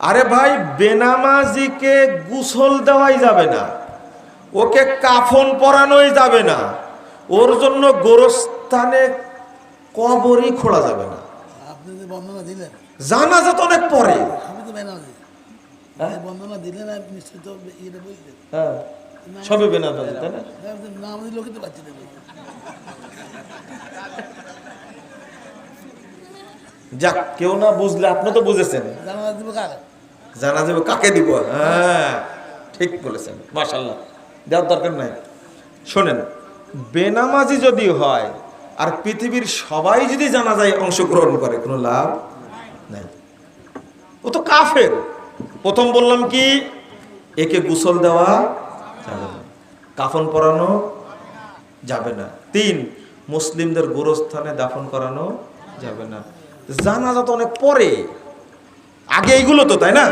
আরে ভাই বেনামাজিকে গুসল দেওয়াই যাবে না। ওকে কাফন পরানোই যাবে না। ওর জন্য গোরস্থানে কবরই খোলা যাবে না। জানাজা তো অনেক পরে। বললেন হ্যাঁ? সবে বেনামাজি তাই না। যাক, কেউ না বুঝলে, আপনি তো বুঝেছেন। জানা যাবে কাকে দিব হ্যাঁ ঠিক বলেছেন মাশাল্লাহ দেওয়ার দরকার নাই। শোনেন, বেনামাজি যদি হয়, আর পৃথিবীর সবাই যদি জানা যায় অংশগ্রহণ করে, কোনো লাভ নাই। ও তো কাফের। প্রথম বললাম কি, একে গুসল দেওয়া যাবে না, কাফন পরানো যাবে না। তিন, মুসলিমদের গোরস্থানে দাফন করানো যাবে না। জানাজা তো অনেক পরে। আগে এইগুলো তো তাই না?